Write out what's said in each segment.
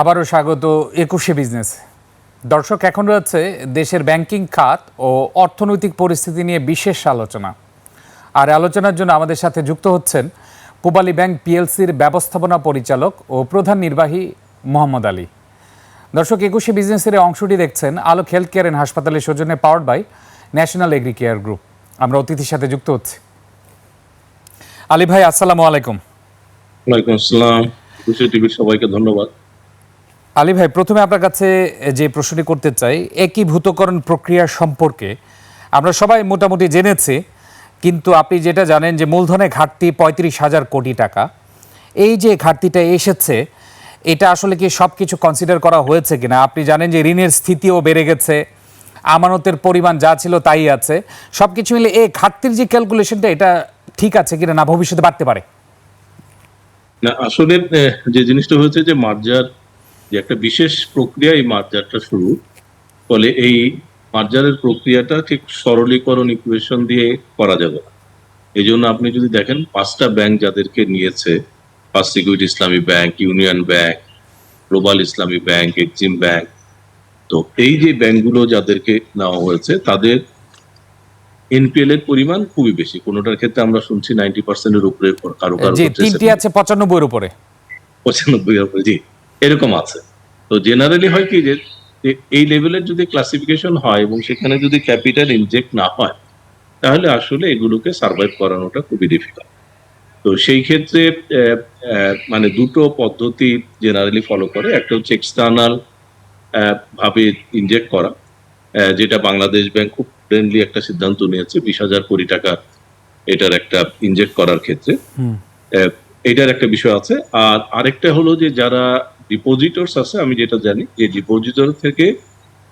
আবারও স্বাগত একুশে বিজনেস। দর্শক, এখন রয়েছে দেশের ব্যাংকিং খাত ও অর্থনৈতিক পরিস্থিতি নিয়ে বিশেষ আলোচনা। আর আলোচনার জন্য আমাদের সাথে যুক্ত হচ্ছেন পূবালী ব্যাংক পিএলসির ব্যবস্থাপনা পরিচালক ও প্রধান নির্বাহী মোহাম্মদ আলী। দর্শক, একুশে বিজনেসের অংশটি দেখছেন আলোক হেলথ কেয়ার অ্যান্ড হাসপাতালের সৌজন্যে powered by national agri care group. আমরা অতিথির সাথে যুক্ত হচ্ছি। আলী ভাই, আসসালামু আলাইকুম। ওয়ালাইকুম আসসালাম। সবাইকে ধন্যবাদ। আলী ভাই, প্রথমে আপনার কাছে যে প্রশ্নটি করতে চাই, একীভূতকরণ প্রক্রিয়া সম্পর্কে। আমরা সবাই মোটামুটি জেনেছি, কিন্তু আপনি যেটা জানেন যে মূলধনে ঘাটতি পঁয়ত্রিশ হাজার কোটি টাকা। এই যে ঘাটতিটা এসেছে, এটা আসলে কি সব কিছু কনসিডার করা হয়েছে কিনা? আপনি জানেন যে ঋণের স্থিতিও বেড়ে গেছে, আমানতের পরিমাণ যা ছিল তাই আছে। সব কিছু মিলে এই ঘাটতির যে ক্যালকুলেশনটা এটা ঠিক আছে কিনা না ভবিষ্যতে বাড়তে পারে? না, আসলে যে জিনিসটা হয়েছে যে মার্জার যে একটা বিশেষ প্রক্রিয়া এই মার্জারটা শুরু। ফলে এই মার্জারের প্রক্রিয়াটা ঠিক সরলীকরণ ইকুয়েশন দিয়ে করা যাবে না। এই জন্য আপনি যদি দেখেন পাঁচটা ব্যাংক যাদেরকে নিয়েছে first security Islami bank union bank global Islami bank Exim bank তো এই যে ব্যাংকগুলো যাদেরকে নেওয়া হয়েছে তাদের এনপিএল এর পরিমাণ খুবই বেশি। কোনোটার ক্ষেত্রে আমরা শুনছি নাইনটি পার্সেন্টের উপরে কারও কারও তিনটি আছে পঁচানব্বইয়ের উপরে। পঁচানব্বই উপরে জি। এরকম আছে। তো জেনারেলি হয় কি যে এই লেভেলের যদি ক্লাসিফিকেশন হয় এবং সেখানে যদি ক্যাপিটাল ইনজেক্ট না হয় তাহলে আসলে এগুলোকে সার্ভাইভ করানোটা খুবই ডিফিকাল্ট তো সেই ক্ষেত্রে মানে দুটো পদ্ধতি জেনারেলি ফলো করে। একটা হচ্ছে এক্সটার্নাল ভাবে ইনজেক্ট করা। যেটা বাংলাদেশ ব্যাংক খুব ফ্রেন্ডলি একটা সিদ্ধান্ত নিয়েছে বিশ হাজার কোটি টাকা এটার একটা ইনজেক্ট করার ক্ষেত্রে। হুম। এটার একটা বিষয় আছে। আর আরেকটা হলো যে যারা ডিপোজিটরস আছে আমি যেটা জানি যে ডিপোজিটর থেকে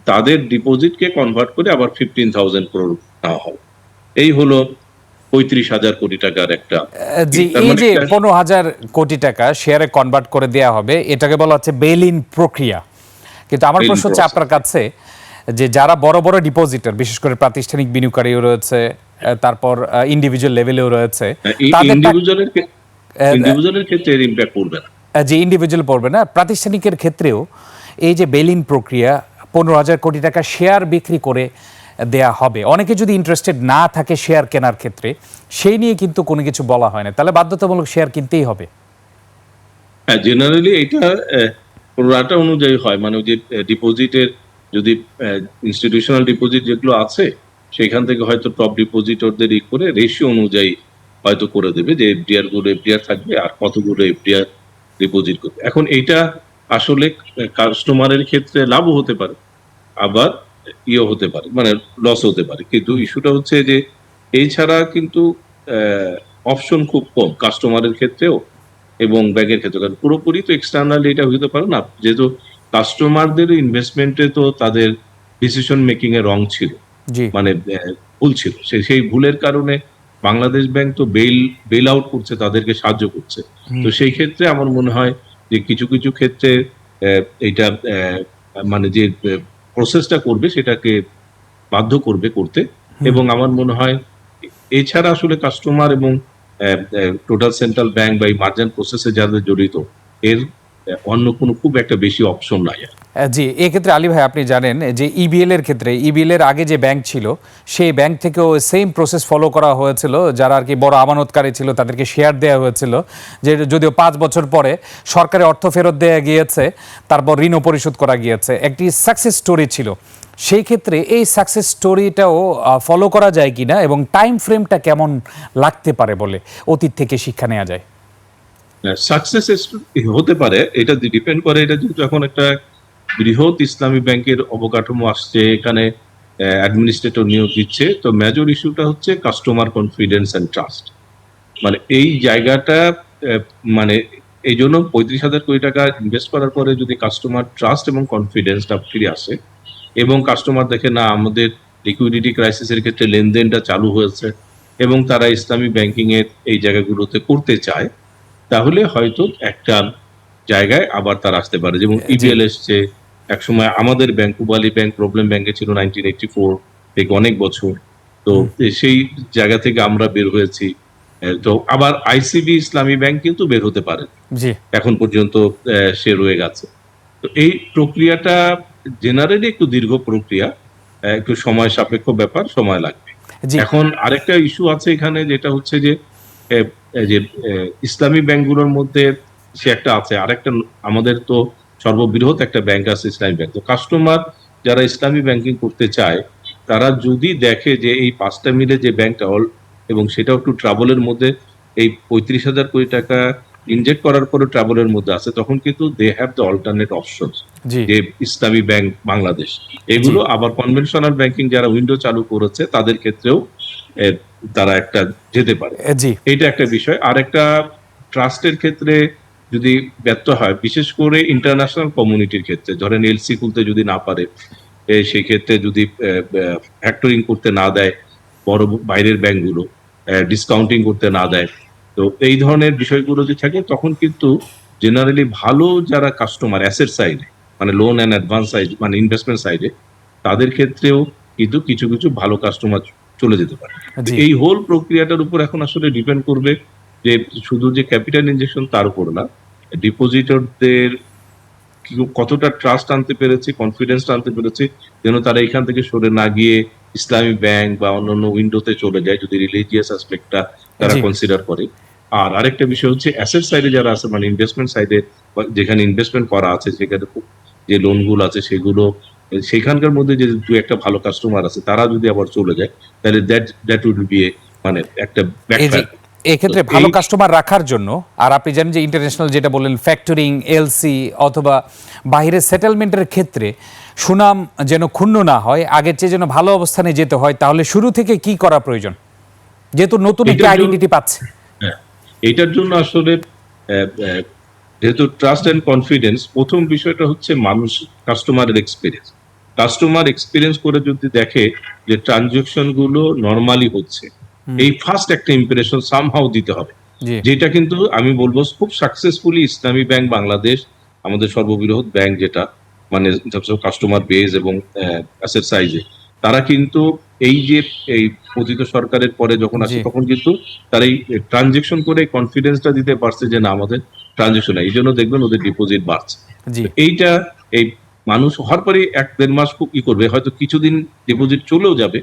তাদের ডিপোজিটকে কনভার্ট করে আবার ফিফটিন থাউজেন্ড করোড় নেওয়া হবে এই হলো পঁয়ত্রিশ হাজার কোটি টাকার একটা জি এই মানে যে একটা- পনেরো হাজার কোটি টাকা শেয়ারে কনভার্ট করে দেওয়া হবে এটাকে বলা হচ্ছে বেল ইন প্রক্রিয়া। কিন্তু আমার প্রশ্ন হচ্ছে আপনার কাছে যে যারা বড় বড় ডিপোজিটর বিশেষ করে প্রাতিষ্ঠানিক বিনিয়োগকারীও রয়েছে তারপর ইন্ডিভিজুয়াল লেভেলেও রয়েছে টাকা- ইন্ডিভিজুয়ালের ইন্ডিভিজুয়ালের ক্ষেত্রে এর ইম্প্যাক্ট পড়বে না। যে ইন্ডিভিজুয়াল পড়বে না, প্রাতিষ্ঠানিকের ক্ষেত্রেও এই যে বেলিন প্রক্রিয়া, পনেরো হাজার কোটি টাকা শেয়ার বিক্রি করে দেয়া হবে। অনেকে যদি ইন্টারেস্টেড না থাকে শেয়ার কেনার ক্ষেত্রে, সেই নিয়ে কিন্তু কোনো কিছু বলা হয় না। তাহলে বাধ্যতামূলক শেয়ার কিনতেই হবে। হ্যাঁ জেনারেলি এটা রাটা অনুযায়ী হয়। মানে যে ডিপোজিটের যদি ইনস্টিটিউশনাল ডিপোজিট যেগুলো আছে, সেখান থেকে হয়তো টপ ডিপোজিটরদের ই করে রেশিও অনুযায়ী হয়তো করে দেবে যে এফডিআরগুলো এফডিআর থাকবে আর কতগুলো এফডিআর ডিপোজিট করবে এখন এইটা আসলে কাস্টমারের ক্ষেত্রে লাভও হতে পারে আবার ইয়ে হতে পারে মানে লস হতে পারে। কিন্তু ইস্যুটা হচ্ছে যে এই ছাড়া কিন্তু অপশন খুব কম কাস্টমারের ক্ষেত্রেও এবং ব্যাংকের ক্ষেত্রে কারণ পুরোপুরি তো এক্সটার্নাল এটা হইতে পারে না। যেহেতু কাস্টমারদের ইনভেস্টমেন্টে তো তাদের ডিসিশন মেকিং এ রং ছিল মানে ভুল ছিল। সেই ভুলের কারণে বাংলাদেশ ব্যাংক তো বেল বেল আউট করছে তাদেরকে সাহায্য করছে। তো সেই ক্ষেত্রে আমার মনে হয় যে কিছু কিছু ক্ষেত্রে আহ, মানে যে প্রসেসটা করবে সেটাকে বাধ্য করবে করতে। এবং আমার মনে হয় এছাড়া আসলে কাস্টমার এবং টোটাল সেন্ট্রাল ব্যাংক বা এই মার্জান প্রসেসে যাদের জড়িত এর অন্য কোনো খুব একটা বেশি অপশন নাই আর। জি, এক্ষেত্রে আলী ভাই, আপনি জানেন যে ইবিএল এর ক্ষেত্রে ইবিএল এর আগে যে ব্যাংক ছিল, সেই ব্যাংক থেকেও সেম প্রসেস ফলো করা হয়েছিল। যারা আর কি বড় আমানতকারী ছিল, তাদেরকে শেয়ার দেওয়া হয়েছিল। যে যদিও পাঁচ বছর পরে সরকারের অর্থ ফেরত দেওয়া গিয়েছে, তারপর ঋণও পরিশোধ করা গিয়েছে। একটি সাকসেস স্টোরি ছিল। সেই ক্ষেত্রে এই সাকসেস স্টোরিটাও ফলো করা যায় কিনা এবং টাইম ফ্রেমটা কেমন লাগতে পারে বলে অতীত থেকে শিক্ষা নেওয়া যায়? সাকসেস হতে পারে, এটা ডিপেন্ড করে, এটা যেহেতু এখন একটা বৃহৎ ইসলামী ব্যাংকের অবকাঠামো আসছে, এখানে অ্যাডমিনিস্ট্রেটর নিয়োগ দিচ্ছে, তো মেজর ইস্যুটা হচ্ছে কাস্টমার কনফিডেন্স অ্যান্ড ট্রাস্ট মানে এই জায়গাটা মানে এই জন্য পঁয়ত্রিশ হাজার কোটি টাকা ইনভেস্ট করার পরে যদি কাস্টমার ট্রাস্ট এবং কনফিডেন্সটা ফিরে আসে, এবং কাস্টমার দেখে, না, আমাদের লিকুইডিটি ক্রাইসিসের ক্ষেত্রে লেনদেনটা চালু হয়েছে, এবং তারা ইসলামী ব্যাংকিং এর এই জায়গাগুলোতে করতে চায় তাহলে হয়তো একটা জায়গায় আবার তার আসতে পারে। যেমন। ইবিএল এসছে একসময় আমাদের ব্যাংক কুবালি ব্যাংক প্রবলেম ব্যাংকে ছিল নাইনটিন এইটটি ফোর থেকে অনেক বছর। তো সেই জায়গা থেকে আমরা বের হয়েছি। তো আবার আইসিবি ইসলামী ব্যাংক কিন্তু বের হতে পারে। এখন পর্যন্ত সে রয়ে গেছে। তো এই প্রক্রিয়াটা জেনারেলি একটু দীর্ঘ প্রক্রিয়া একটু সময় সাপেক্ষ ব্যাপার সময় লাগবে। এখন আরেকটা ইস্যু আছে এখানে যেটা হচ্ছে যে যে ইসলামী ব্যাংকগুলোর মধ্যে সে একটা আছে আরেকটা আমাদের তো সর্ববৃহৎ একটা ব্যাংক আছে ইসলামী ব্যাংক। তো কাস্টমার যারা ইসলামী ব্যাংকিং করতে চায় তারা যদি দেখে যে এই পাঁচটা মিলে যে ব্যাংকটা অল এবং সেটাও একটু ট্রাভেলের মধ্যে এই পঁয়ত্রিশ হাজার কোটি টাকা ইনজেক্ট করার পরে ট্রাভেলের মধ্যে আছে তখন কিন্তু they have the alternate option যে ইসলামী ব্যাংক বাংলাদেশ। এগুলো আবার কনভেনশনাল ব্যাংকিং যারা উইন্ডো চালু করেছে তাদের ক্ষেত্রেও তারা একটা যেতে পারে। জি। এইটা একটা বিষয়। আর একটা ট্রাস্টের ক্ষেত্রে যদি ব্যর্থ হয় বিশেষ করে ইন্টারন্যাশনাল কমিউনিটির ক্ষেত্রে ধরেন এলসি খুলতে যদি না পারে সেই ক্ষেত্রে যদি ফ্যাক্টরিং করতে না দেয় বড় বাইরের ব্যাংকগুলো ডিসকাউন্টিং করতে না দেয় তো এই ধরনের বিষয়গুলো যদি থাকে তখন কিন্তু জেনারেলি ভালো যারা কাস্টমার অ্যাসেট সাইডে মানে লোন অ্যান্ড অ্যাডভান্স সাইড মানে ইনভেস্টমেন্ট সাইডে তাদের ক্ষেত্রেও কিন্তু কিছু কিছু ভালো কাস্টমার চলে যেতে পারে। এই হোল প্রক্রিয়াটার উপর এখন আসলে ডিপেন্ড করবে যে শুধু যে ক্যাপিটাল ইনজেকশন তার উপর না ডিপোজিটরদের কতটা ট্রাস্ট আনতে পেরেছে কনফিডেন্স আনতে পেরেছে যেন তারা এখান থেকে সরে না গিয়ে ইসলামী ব্যাংক বা অন্যান্য উইন্ডোতে চলে যায় যদি রিলিজিয়াস অ্যাসপেক্টটা তারা কনসিডার করে। আর আরেকটা বিষয় হচ্ছে অ্যাসেট সাইডে যারা আছে মানে ইনভেস্টমেন্ট সাইডে যেখানে ইনভেস্টমেন্ট করা আছে সেখানে যে লোনগুলো আছে সেগুলো সেখানকার মধ্যে যে দু একটা ভালো কাস্টমার আছে তারা যদি আবার চলে যায় তাহলে দ্যাট দ্যাট উড বি মানে একটা এক্ষেত্রে ভালো কাস্টমার রাখার জন্য আর আপনি জানেন যে ইন্টারন্যাশনাল যেটা বললেন ফ্যাক্টরিং এলসি অথবা বাইরের সেটেলমেন্টের ক্ষেত্রে সুনাম যেন ক্ষুণ্ণ না হয় আগের চেয়ে যেন ভালো অবস্থানে যেতে হয় তাহলে শুরু থেকে কি করা প্রয়োজন? যেহেতু নতুন একটা এটার আইডেন্টিটি পাচ্ছে। হ্যাঁ এইটার জন্য আসলে যেহেতু ট্রাস্ট এন্ড কনফিডেন্স প্রথম বিষয়টা হচ্ছে মানুষ কাস্টমারের এক্সপিরিয়েন্স কাস্টমার এক্সপিরিয়েন্স করে যদি দেখে যে ট্রানজেকশনগুলো নর্মালি হচ্ছে এই ফার্স্ট একটা ইমপ্রেশন সামহাও দিতে হবে। যেটা কিন্তু আমি বলব খুব সাকসেসফুলি ইসলামী ব্যাংক বাংলাদেশ আমাদের সর্ববৃহৎ ব্যাংক যেটা মানে কাস্টমার বেজ এবং অ্যাসেট সাইজে তারা কিন্তু এই যে এই পতিত সরকারের পরে যখন আসে তখন কিন্তু তারা এই ট্রানজেকশন করে কনফিডেন্সটা দিতে পারছে যে না আমাদের ট্রানজেকশন এই জন্য দেখবেন ওদের ডিপোজিট বাড়ছে। এইটা এই মানুষ হওয়ার পরে এক দেড় মাস খুব ই করবে, হয়তো কিছুদিন ডিপোজিট চলেও যাবে,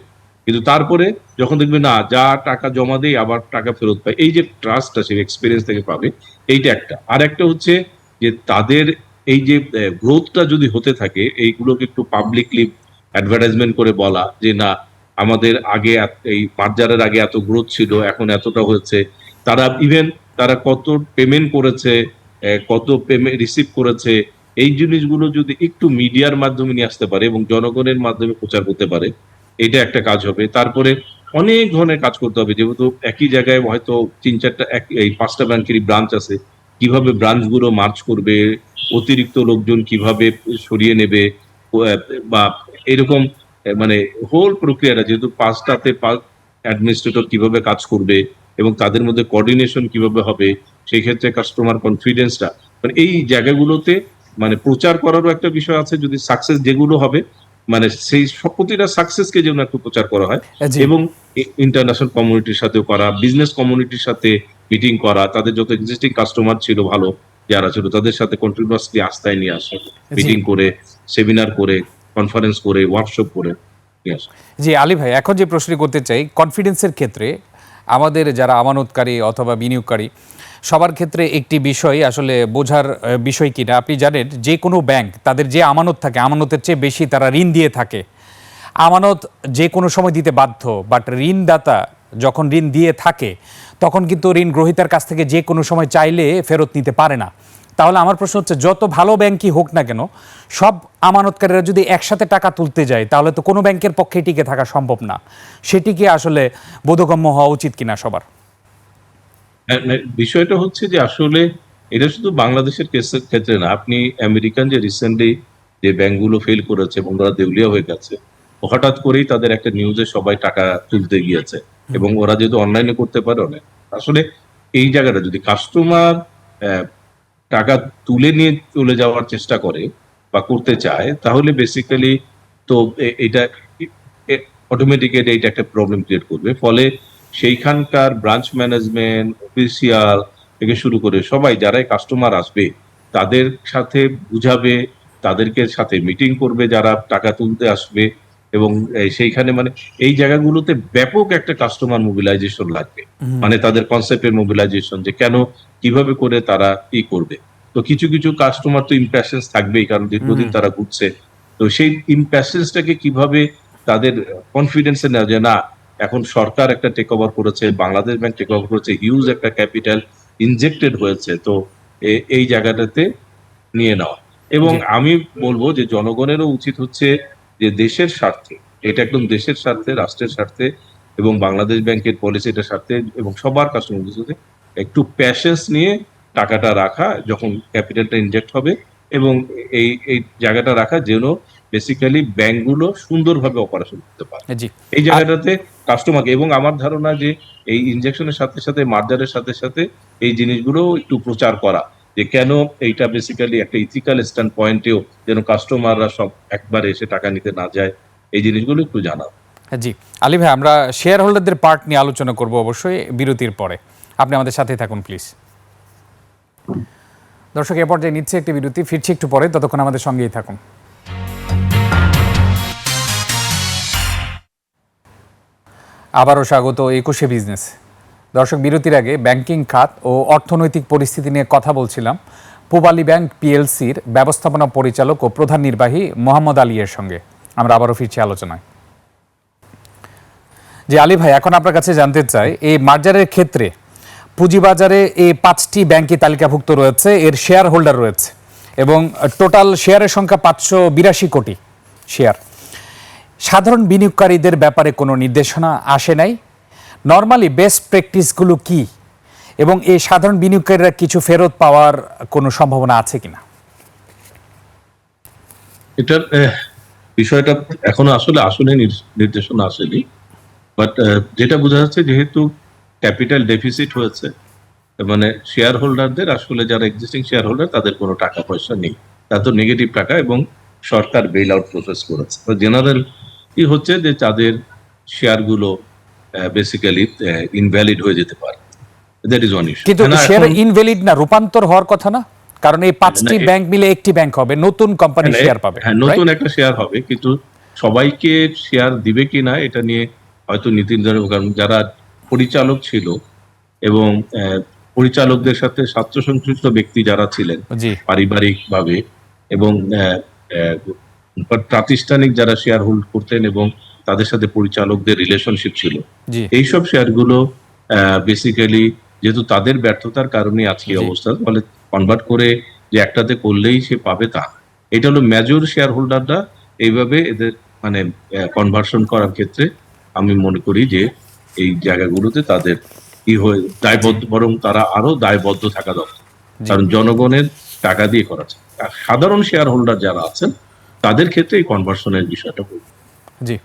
কিন্তু তারপরে যখন দেখবে না, যা টাকা জমা দেই আবার টাকা ফেরত পায়, এই যে ট্রাস্টটা সেই এক্সপিরিয়েন্স থেকে পাবে, এইটা একটা। আর একটা হচ্ছে যে তাদের এই যে গ্রোথটা যদি হতে থাকে, এইগুলোকে একটু পাবলিকলি অ্যাডভার্টাইজমেন্ট করে বলা, যে না, আমাদের আগে এই মার্জারের আগে এত গ্রোথ ছিল, এখন এতটা হয়েছে, তারা ইভেন তারা কত পেমেন্ট করেছে কত পেমেন্ট রিসিভ করেছে এই জিনিসগুলো যদি একটু মিডিয়ার মাধ্যমে নিয়ে আসতে পারে এবং জনগণের মাধ্যমে প্রচার করতে পারে, এটা একটা কাজ হবে। তারপরে অনেক ধরনের কাজ করতে হবে। যেহেতু একই জায়গায় হয়তো তিন চারটা, এক- এই পাঁচটা ব্যাংকেরই ব্রাঞ্চ আছে। কীভাবে ব্রাঞ্চগুলো মার্চ করবে, অতিরিক্ত লোকজন কীভাবে সরিয়ে নেবে, বা এরকম মানে হোল প্রক্রিয়াটা, যেহেতু পাঁচটাতে অ্যাডমিনিস্ট্রেটর কীভাবে কাজ করবে এবং তাদের মধ্যে কোঅর্ডিনেশন কীভাবে হবে, সেই ক্ষেত্রে কাস্টমার কনফিডেন্সটা মানে এই জায়গাগুলোতে মানে প্রচার করারও একটা বিষয় আছে যদি সাকসেস যেগুলো হবে মানে সেই প্রতিটা সাকসেসকে যেন একটু প্রচার করা হয় এবং ইন্টারন্যাশনাল কমিউনিটির সাথেও করা বিজনেস কমিউনিটির সাথে মিটিং করা তাদের যত এক্সিস্টিং কাস্টমার ছিল ভালো যারা ছিল তাদের সাথে কন্টিনিউয়াসলি আস্থায় নিয়ে আসা মিটিং করে সেমিনার করে কনফারেন্স করে ওয়ার্কশপ করে জি আলী ভাই এখন যে প্রশ্নটি করতে চাই কনফিডেন্সের ক্ষেত্রে আমাদের যারা আমানতকারী অথবা বিনিয়োগকারী সবার ক্ষেত্রে একটি বিষয় আসলে বোঝার বিষয় কিনা আপনি জানেন যে কোনো ব্যাংক, তাদের যে আমানত থাকে, আমানতের চেয়ে বেশি তারা ঋণ দিয়ে থাকে। আমানত যে কোনো সময় দিতে বাধ্য বাট ঋণদাতা যখন ঋণ দিয়ে থাকে, তখন কিন্তু ঋণ গ্রহীতার কাছ থেকে যে কোনো সময় চাইলে ফেরত নিতে পারে না। তাহলে আমার প্রশ্ন হচ্ছে, যত ভালো ব্যাংকই হোক না কেন, সব আমানতকারীরা যদি একসাথে টাকা তুলতে যায়, তাহলে তো কোনো ব্যাংকের পক্ষে টিকে থাকা সম্ভব না। সেটিকে আসলে বোধগম্য হওয়া উচিত কিনা সবার? বিষয়টা হচ্ছে যে আসলে এটা শুধু বাংলাদেশের কেসের ক্ষেত্রে না, আপনি আমেরিকান যে রিসেন্টলি যে ব্যাংকগুলো ফেল করেছে এবং ওরা দেউলিয়া হয়ে গেছে, হঠাৎ করেই তাদের একটা নিউজে সবাই টাকা তুলতে গিয়েছে এবং ওরা যেহেতু অনলাইনে করতে পারে অনেক, আসলে এই জায়গাটা যদি কাস্টমার টাকা তুলে নিয়ে চলে যাওয়ার চেষ্টা করে বা করতে চায়, তাহলে বেসিক্যালি তো এটা অটোমেটিক্যালি এটা একটা প্রবলেম ক্রিয়েট করবে। ফলে সেইখানকার ব্রাঞ্চ ম্যানেজমেন্ট অফিসিয়াল থেকে শুরু করে সবাই যারাই কাস্টমার আসবে তাদের সাথে বুঝাবে তাদেরকে সাথে মিটিং করবে যারা টাকা তুলতে আসবে এবং সেইখানে মানে এই জায়গাগুলোতে ব্যাপক একটা কাস্টমার মোবিলাইজেশন লাগবে। মানে তাদের কনসেপ্টের মোবিলাইজেশন যে কেন কীভাবে করে তারা ই করবে। তো কিছু কিছু কাস্টমার তো ইম্প্যাশনস থাকবেই কারণ দীর্ঘদিন তারা ঘুরছে। তো সেই ইম্প্যাশনসটাকে কীভাবে তাদের কনফিডেন্সে নেওয়া যায় না এখন সরকার একটা টেক ওভার করেছে বাংলাদেশ ব্যাংক টেক ওভার করেছে হিউজ একটা ক্যাপিটাল ইনজেক্টেড হয়েছে। তো এই জায়গাটাতে নিয়ে নেওয়া। এবং আমি বলব যে জনগণেরও উচিত হচ্ছে যে দেশের স্বার্থে এটা একদম দেশের স্বার্থে রাষ্ট্রের স্বার্থে এবং বাংলাদেশ ব্যাংকের পলিসিটার স্বার্থে এবং সবার কাস্টমার সাথে একটু প্যাশেন্স নিয়ে টাকাটা রাখা যখন ক্যাপিটালটা ইনজেক্ট হবে এবং এই এই জায়গাটা রাখা যেন বেসিক্যালি ব্যাংকগুলো সুন্দরভাবে অপারেশন করতে পারে। এই জায়গাটাতে কাস্টমারকে এবং আমার ধারণা যে এই ইনজেকশনের সাথে সাথে মার্জারের সাথে সাথে এই জিনিসগুলো একটু প্রচার করা যে কেন এইটা বেসিক্যালি একটা ইথিক্যাল স্ট্যান্ড পয়েন্টেও যেন কাস্টমাররা সব একবারে এসে টাকা নিতে না যায় এই জিনিসগুলো একটু জানাও। জি। আলী ভাই আমরা শেয়ার হোল্ডারদের পার্ট নিয়ে আলোচনা করব অবশ্যই বিরতির পরে। আপনি আমাদের সাথে থাকুন প্লিজ দর্শক এ পর্যায়ে নিচ্ছে একটি বিরতি ফিরছি একটু পরে ততক্ষণ আমাদের সঙ্গেই থাকুন। আবারও স্বাগত একুশে বিজনেস। দর্শক, বিরতির আগে ব্যাংকিং খাত ও অর্থনৈতিক পরিস্থিতি নিয়ে কথা বলছিলাম পূবালী ব্যাংক পিএলসির ব্যবস্থাপনা পরিচালক ও প্রধান নির্বাহী মোহাম্মদ আলীর সঙ্গে। আমরা আবারও ফিরছি আলোচনায়। যে আলী ভাই, এখন আপনার কাছে জানতে চাই, এই মার্জারের ক্ষেত্রে পুঁজিবাজারে এই পাঁচটি ব্যাংকে তালিকাভুক্ত রয়েছে, এর শেয়ার হোল্ডার রয়েছে এবং টোটাল শেয়ারের সংখ্যা পাঁচশো বিরাশি কোটি শেয়ার। সাধারণ বিনিয়োগকারীদের ব্যাপারে কোনো নির্দেশনা আসে নাই। নর্মালি বেস্ট প্র্যাকটিসগুলো কি? এবং এই সাধারণ বিনিয়োগকারীরা কিছু ফেরত পাওয়ার কোনো সম্ভাবনা আছে কিনা? এটার বিষয়টা এখনও আসলে আসলে নির- নির্দেশনা আসেনি। বাট যেটা বোঝা যাচ্ছে যেহেতু ক্যাপিটাল ডেফিসিট হয়েছে মানে শেয়ার হোল্ডারদের আসলে যারা এক্সিস্টিং শেয়ার হোল্ডার তাদের কোনো টাকা পয়সা নেই তাদের নেগেটিভ টাকা এবং সরকার বেল আউট প্রসেস করেছে জেনারেল কি হচ্ছে যে তাদের শেয়ারগুলো বেসিক্যালি ইনভ্যালিড হয়ে যেতে পারে। দ্যাট ইজ ওয়ান ইস্যু কিন্তু শেয়ার ইনভ্যালিড না রূপান্তর হওয়ার কথা না? কারণ এই পাঁচটি ব্যাংক মিলে একটি ব্যাংক হবে নতুন কোম্পানি হ্যাঁ, শেয়ার পাবে হ্যাঁ নতুন একটা শেয়ার হবে কিন্তু সবাইকে শেয়ার দিবে কিনা এটা নিয়ে হয়তো নীতি নির্ধারণ যারা পরিচালক ছিল এবং পরিচালকদের সাথে স্বার্থ সংশ্লিষ্ট ব্যক্তি যারা ছিলেন পারিবারিক ভাবে এবং প্রাতিষ্ঠানিক যারা শেয়ার হোল্ড করতেন এবং তাদের সাথে পরিচালকদের রিলেশনশিপ ছিল। এইসব শেয়ারগুলো বেসিক্যালি যেহেতু তাদের ব্যর্থতার কারণে আজকে অবস্থা ফলে কনভার্ট করে যে একটাতে করলেই সে পাবে তা। এটা হলো মেজর শেয়ার হোল্ডাররা এইভাবে এদের মানে কনভার্সন করার ক্ষেত্রে আমি মনে করি যে এই জায়গাগুলোতে তাদের কি হয়ে দায়বদ্ধ বরং তারা আরও দায়বদ্ধ থাকা দরকার। কারণ জনগণের টাকা দিয়ে আর সাধারণ শেয়ার হোল্ডার যারা আছেন তাদের ক্ষেত্রে এই কনভার্সনের বিষয়টা বলব। জি।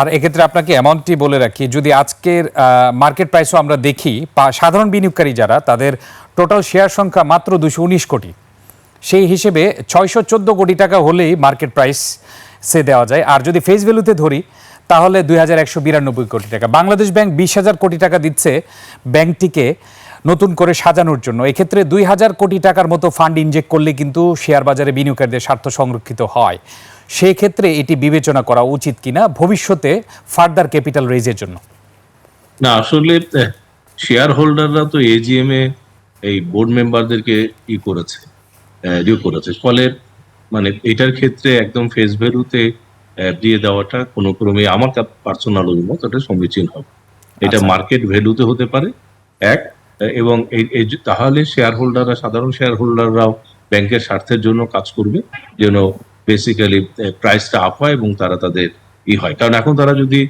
আর এক্ষেত্রে আপনাকে অ্যামাউন্টটি বলে রাখি, যদি আজকের মার্কেট প্রাইসও আমরা দেখি সাধারণ বিনিয়োগকারী যারা, তাদের টোটাল শেয়ার সংখ্যা মাত্র দুশো কোটি। সেই হিসেবে ছয়শো চোদ্দ কোটি টাকা হলেই মার্কেট প্রাইস সে দেওয়া যায়। আর যদি ফেস ভ্যালুতে ধরি, তাহলে দুই হাজার একশো বিরানব্বই কোটি টাকা। বাংলাদেশ ব্যাংক বিশ হাজার কোটি টাকা দিচ্ছে ব্যাংকটিকে। নতুন করে সাজানোর জন্য। এক্ষেত্রে দুই হাজার কোটি টাকার মতো ফান্ড ইনজেক্ট করলে কিন্তু শেয়ার বাজারে বিনিয়োগকারীদের স্বার্থ সংরক্ষিত হয়। সেক্ষেত্রে এটি বিবেচনা করা উচিত কিনা ভবিষ্যতে ফার্দার ক্যাপিটাল রেজের জন্য। না আসলে শেয়ার হোল্ডাররা তো এজিএম এ এই বোর্ড মেম্বারদেরকে ই করেছে রিউ করেছে। ফলে মানে এটার ক্ষেত্রে একদম ফেস ভ্যালুতে দিয়ে দেওয়াটা কোনো ক্রমে আমার পার্সোনাল অভিমত ওটা সমীচীন হবে। এটা আচ্ছা। মার্কেট ভ্যালুতে হতে পারে। এক এবং এই তাহলে শেয়ার হোল্ডাররা সাধারণ শেয়ার হোল্ডাররাও ব্যাংকের স্বার্থের জন্য কাজ করবে, যেন বেসিক্যালি প্রাইসটা আপ হয় এবং তারা তাদের ই হয়। কারণ এখন তারা যদি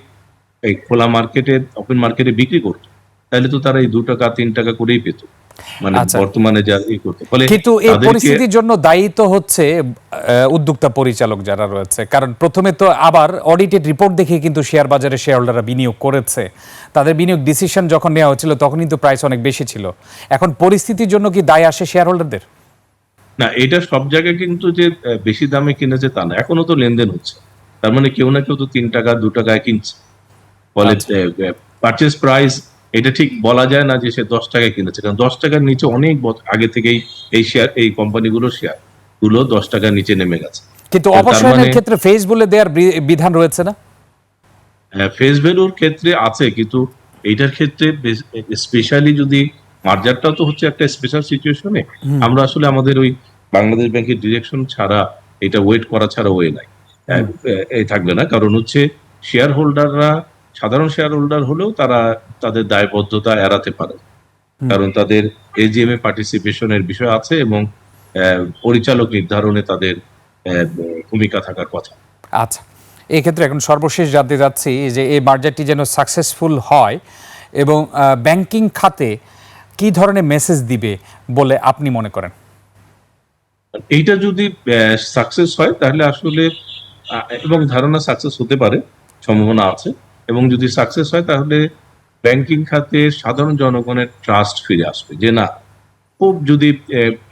এই খোলা মার্কেটে ওপেন মার্কেটে বিক্রি করতো, তাহলে তো তারা এই দু টাকা, তিন টাকা করেই পেত। মানে আচ্ছা। বর্তমানে যা ফলে কিন্তু এই পরিস্থিতির জন্য দায়ী তো হচ্ছে উদ্যোক্তা পরিচালক যারা রয়েছে। কারণ প্রথমে তো আবার অডিটেড রিপোর্ট দেখে কিন্তু শেয়ার বাজারে শেয়ার হোল্ডাররা বিনিয়োগ করেছে। তাদের বিনিয়োগ ডিসিশন যখন নেওয়া হচ্ছিল তখন কিন্তু প্রাইস অনেক বেশি ছিল। এখন পরিস্থিতির জন্য কি দায় আসে শেয়ার হোল্ডারদের না এটা সব জায়গায় কিন্তু যে বেশি দামে কিনেছে তা না। এখনও তো লেনদেন হচ্ছে। তার মানে কেউ না কেউ তো তিন টাকা দু টাকায় কিনছে। ফলে আচ্ছা। পারচেস প্রাইস এটা ঠিক বলা যায় না যে সে দশ টাকায় কিনেছে কারণ দশ টাকার নিচে অনেক বছর আগে থেকেই এই শেয়ার এই কোম্পানিগুলোর শেয়ারগুলো দশ টাকার নিচে নেমে গেছে। কিন্তু অপসারণের মানে- ক্ষেত্রে ফেস বলে দেওয়ার বিধান রয়েছে না? ফেস ভ্যালুর ক্ষেত্রে আছে কিন্তু এইটার ক্ষেত্রে স্পেশালি যদি মার্জারটা তো হচ্ছে একটা স্পেশাল সিচুয়েশনে আমরা আসলে আমাদের ওই বাংলাদেশ ব্যাংকের ডিরেকশন ছাড়া এটা ওয়েট করা ছাড়া ওয়ে নাই। আহ, এই থাকবে না কারণ হচ্ছে শেয়ার হোল্ডাররা সাধারণ শেয়ার হোল্ডার হলেও তারা তাদের দায়বদ্ধতা এড়াতে পারে। কারণ তাদের এজিএম এ পার্টিসিপেশনের বিষয় আছে এবং পরিচালক নির্ধারণে তাদের ভূমিকা থাকার কথা। আচ্ছা। এই ক্ষেত্রে এখন সর্বশেষ জানতে যাচ্ছি যে এই মার্জারটি যেন সাকসেসফুল হয় এবং ব্যাংকিং খাতে কি ধরনের মেসেজ দিবে বলে আপনি মনে করেন? এইটা যদি সাকসেস হয় তাহলে আসলে এবং ধারণা সাকসেস হতে পারে সম্ভাবনা আছে। এবং যদি সাকসেস হয় তাহলে ব্যাংকিং খাতে সাধারণ জনগণের ট্রাস্ট ফিরে আসবে। যে না খুব যদি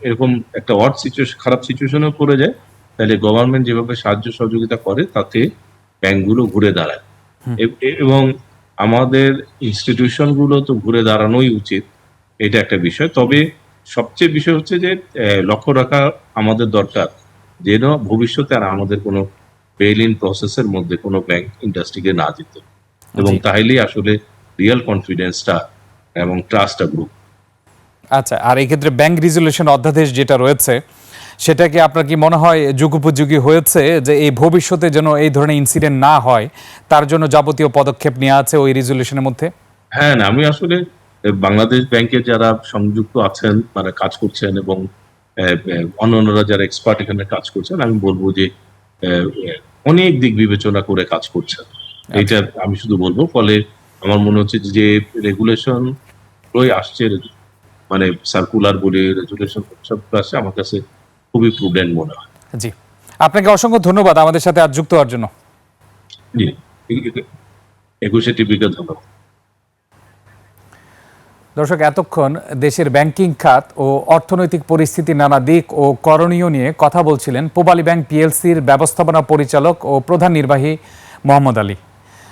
এরকম একটা ওয়ার্ড সিচুয়েশন খারাপ সিচুয়েশনেও পড়ে যায় তাহলে গভর্নমেন্ট যেভাবে সাহায্য সহযোগিতা করে তাতে ব্যাংকগুলো ঘুরে দাঁড়ায়। এবং আমাদের ইনস্টিটিউশনগুলো তো ঘুরে দাঁড়ানোই উচিত এটা একটা বিষয়। তবে সবচেয়ে বিষয় হচ্ছে যে লক্ষ্য রাখা আমাদের দরকার যেন ভবিষ্যতে আর আমাদের কোনো বেল ইন প্রসেসের মধ্যে কোনো ব্যাংক ইন্ডাস্ট্রিকে না যেতে। এবং। তাহলেই আসলে রিয়েল কনফিডেন্সটা এবং ট্রাস্টটা গ্রুপ আচ্ছা আর এই ক্ষেত্রে ব্যাংক রিজলিউশন অধ্যাদেশ যেটা রয়েছে সেটা কি আপনার কি মনে হয় যুগোপযোগী হয়েছে যে এই ভবিষ্যতে যেন এই ধরনের ইনসিডেন্ট না হয় তার জন্য যাবতীয় পদক্ষেপ নেওয়া আছে ওই রিজলিউশনের মধ্যে? হ্যাঁ না আমি আসলে বাংলাদেশ ব্যাংকে যারা সংযুক্ত আছেন মানে কাজ করছেন এবং আহ, অন্যান্যরা যারা এক্সপার্ট এখানে কাজ করছেন আমি বলব যে অনেক দিক বিবেচনা করে কাজ করছেন। এটা আমি শুধু বলব ফলে আমার মনে হচ্ছে যে রেগুলেশন আসছে মানে সার্কুলার বলে রেজুলেশন সব আসছে আমার কাছে খুবই প্রুডেন্ট মনে হয়। জি। আপনাকে অসংখ্য ধন্যবাদ আমাদের সাথে আজ যুক্ত হওয়ার জন্য। জি একুশে টিভিকে ধন্যবাদ। দর্শক এতক্ষণ দেশের ব্যাংকিং খাত ও অর্থনৈতিক পরিস্থিতি নানা দিক ও করণীয় নিয়ে কথা বলছিলেন পোবালী ব্যাংক পিএলসির ব্যবস্থাপনা পরিচালক ও প্রধান নির্বাহী মোহাম্মদ আলী।